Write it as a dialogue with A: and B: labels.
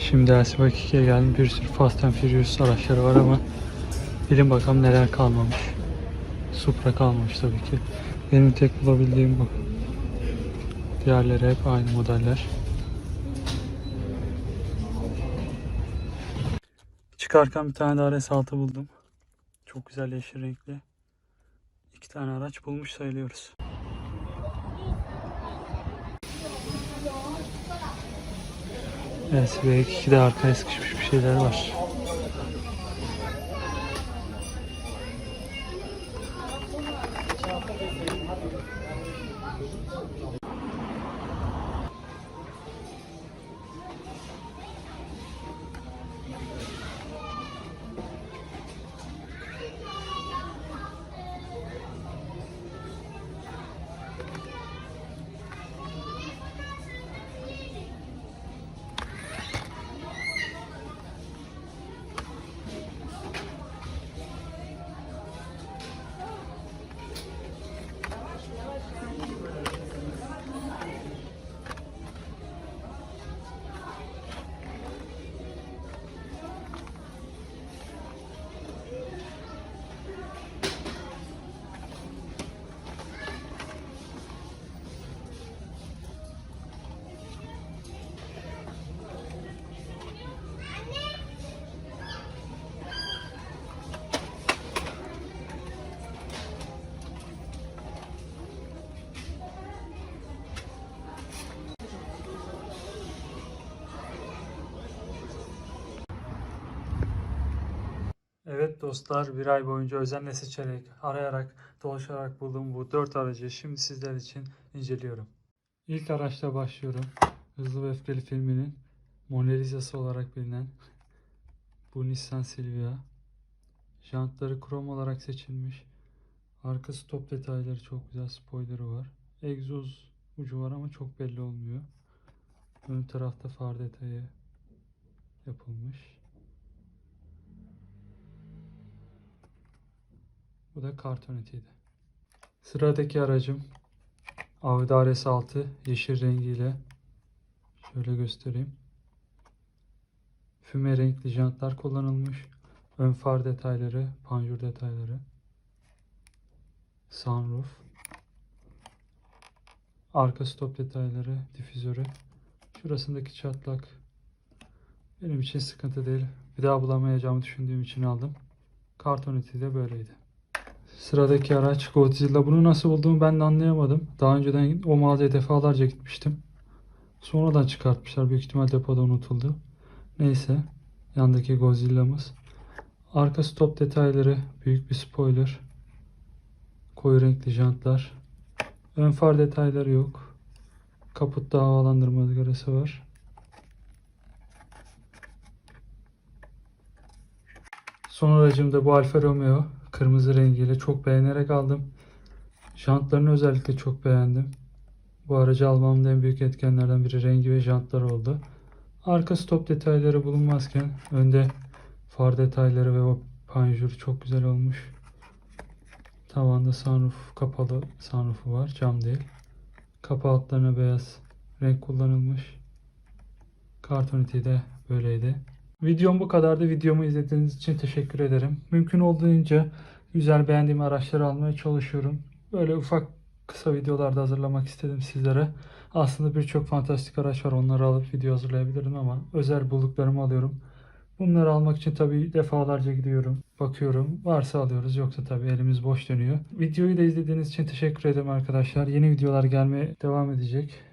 A: Şimdi 2'ye geldim. Bir sürü Fast and Furious araçları var ama bilin bakalım neler kalmamış. Supra kalmamış tabii ki. Benim tek bulabildiğim bu. Diğerleri hep aynı modeller. Çıkarken bir tane daha RS6 buldum. Çok güzel yeşil renkli. İki tane araç bulmuş sayılıyoruz. Evet, ve iki de arkaya sıkışmış bir şeyler var. Evet dostlar bir ay boyunca özenle seçerek, arayarak, dolaşarak bulduğum bu dört aracı şimdi sizler için inceliyorum. İlk araçla başlıyorum. Hızlı ve Öfkeli filminin Mona Lisa'sı olarak bilinen bu Nissan Silvia. Jantları krom olarak seçilmiş. Arka stop detayları çok güzel. Spoiler'ı var. Egzoz ucu var ama çok belli olmuyor. Ön tarafta far detayı yapılmış. Bu da karton etiydi. Sıradaki aracım Audi RS6 yeşil rengiyle şöyle göstereyim. Füme renkli jantlar kullanılmış. Ön far detayları, panjur detayları. Sunroof. Arka stop detayları, difüzörü. Şurasındaki çatlak benim için sıkıntı değil. Bir daha bulamayacağımı düşündüğüm için aldım. Karton eti de böyleydi. Sıradaki araç Godzilla. Bunu nasıl bulduğumu ben de anlayamadım. Daha önceden o mağazaya defalarca gitmiştim. Sonradan çıkartmışlar. Büyük ihtimal depoda unutuldu. Neyse. Yandaki Godzilla'mız. Arka stop detayları. Büyük bir spoiler. Koyu renkli jantlar. Ön far detayları yok. Kaputta havalandırma ızgarası var. Son aracım da bu Alfa Romeo. Kırmızı rengiyle çok beğenerek aldım. Jantlarını özellikle çok beğendim. Bu aracı almamda en büyük etkenlerden biri rengi ve jantlar oldu. Arka stop detayları bulunmazken önde far detayları ve o panjur çok güzel olmuş. Tavanda sunroof kapalı sunroofu var. Cam değil. Kapı altlarına beyaz renk kullanılmış. Karton de böyleydi. Videom bu kadardı. Videomu izlediğiniz için teşekkür ederim. Mümkün olduğunca güzel beğendiğim araçları almaya çalışıyorum. Böyle ufak kısa videolarda hazırlamak istedim sizlere. Aslında birçok fantastik araç var. Onları alıp video hazırlayabilirim ama özel bulduklarımı alıyorum. Bunları almak için tabii defalarca gidiyorum. Bakıyorum. Varsa alıyoruz. Yoksa tabii elimiz boş dönüyor. Videoyu da izlediğiniz için teşekkür ederim arkadaşlar. Yeni videolar gelmeye devam edecek.